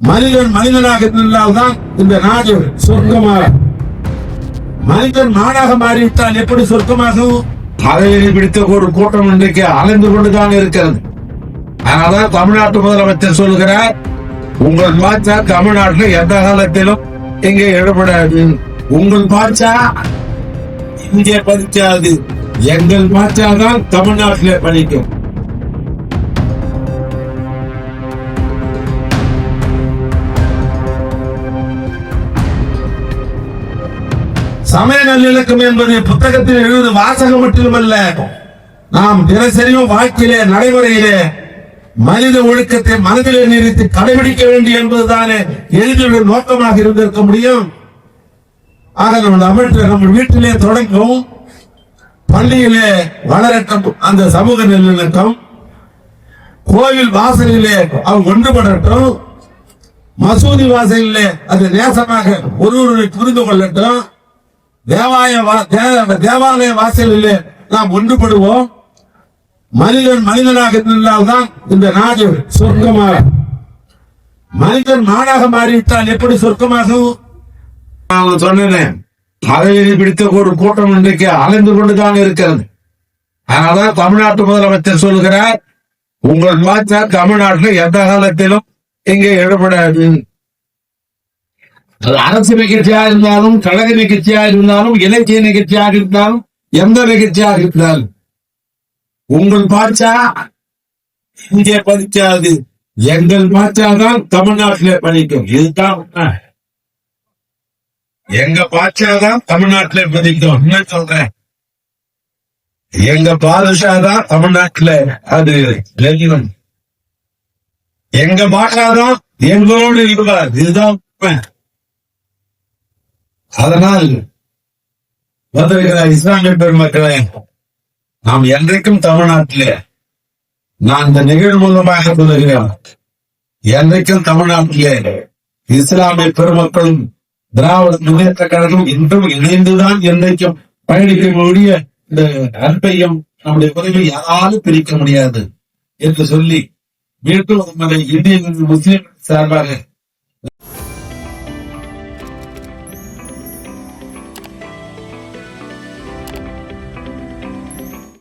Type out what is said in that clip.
மனிதன் மனிதனாக இருந்தால்தான் இந்த நாடு சொர்க்கமாக. மனிதன் மாடாக மாறிவிட்டால் எப்படி சொர்க்கமாகும்? பதவியை பிடித்த ஒரு கூட்டம் இன்றைக்கு அலைந்து கொண்டுதான் இருக்கிறது. அதனால்தான் தமிழ்நாட்டு முதலமைச்சர் சொல்கிறார் உங்கள் பாட்சா தமிழ்நாட்டில் எந்த காலத்திலும் இங்கே இடப்படாது உங்கள் பாட்சா இங்கே பதிக்காது. எங்கள் பாட்சா தான் தமிழ்நாட்டிலே பதிக்கும். சமய நல்லிணக்கம் என்பது புத்தகத்தில் எழுது வாசகம் மட்டுமல்ல. நாம் தினசரியும் வாழ்க்கையிலே நடைமுறையிலே மனித ஒழுக்கத்தை மனதிலே நிறுத்தி கடைபிடிக்க வேண்டும் என்பதுதானே எழுதியுடைய நோக்கமாக இருந்திருக்க முடியும். ஆக நம்ம அமைச்சர் நம்ம வீட்டிலே தொடங்கும் பள்ளியிலே வளரட்டும் அந்த சமூக நல்லிணக்கம். கோவில் வாசலிலே அவங்க ஒன்றுபடட்டும். மசூதி வாசலிலே அது நேசமாக ஒருவரை புரிந்து கொள்ளட்டும். தேவாய வா- தே- தேவாலய வாசலிலே நாம் ஒன்றுபடுவோம். மனிதன் மனிதனாக இருந்தால்தான் இந்த நாடு சொர்க்கமாக. மனிதன் மாடாக மாறிவிட்டால் எப்படி சொர்க்கமாகும்? நான் சொன்னேன் பதவியை பிடித்த ஒரு கூட்டம் இன்றைக்கு அலைந்து கொண்டுதான் இருக்கிறது. அதனால்தான் தமிழ்நாட்டு முதலமைச்சர் சொல்லுகிறார் உங்கள் பாச்சா தமிழ்நாட்டில் எந்த காலத்திலும் இங்கே ஈடுபடாது அரசு நிகழ்ச்சியா இருந்தாலும் கழக நிகழ்ச்சியா இருந்தாலும் இலக்கிய நிகழ்ச்சியாக இருந்தாலும் எந்த நிகழ்ச்சியாக இருந்தாலும். உங்கள் பாச்சா இங்கே பதிக்காது எங்கள் பாச்சா தான் தமிழ்நாட்டிலே பதிக்கும். இதுதான் எங்க பாட்சா தான் தமிழ்நாட்டிலே பதிக்கும். என்ன சொல்றேன். எங்க பாதுஷா தான் தமிழ்நாட்டுல அது லெனினம் எங்க பாஷா தான் எங்களோடு இருப்பார். இதுதான் உண்மை. அதனால் வந்திருக்கிற இஸ்லாமிய பெருமக்களே நாம் என்றைக்கும் தமிழ்நாட்டிலே நான் இந்த நிகழ்வு மூலமாக சொல்லுகிறேன். என்றைக்கும் தமிழ்நாட்டிலே இஸ்லாமிய பெருமக்களும் திராவிட முன்னேற்ற கழகம் இன்றும் இணைந்துதான் என்றைக்கும் பயணிக்கக்கூடிய இந்த அற்பையும் நம்முடைய உறவை யாராலும் பிரிக்க முடியாது என்று சொல்லி மீண்டும் உங்களை இந்திய முஸ்லிம் சார்பாக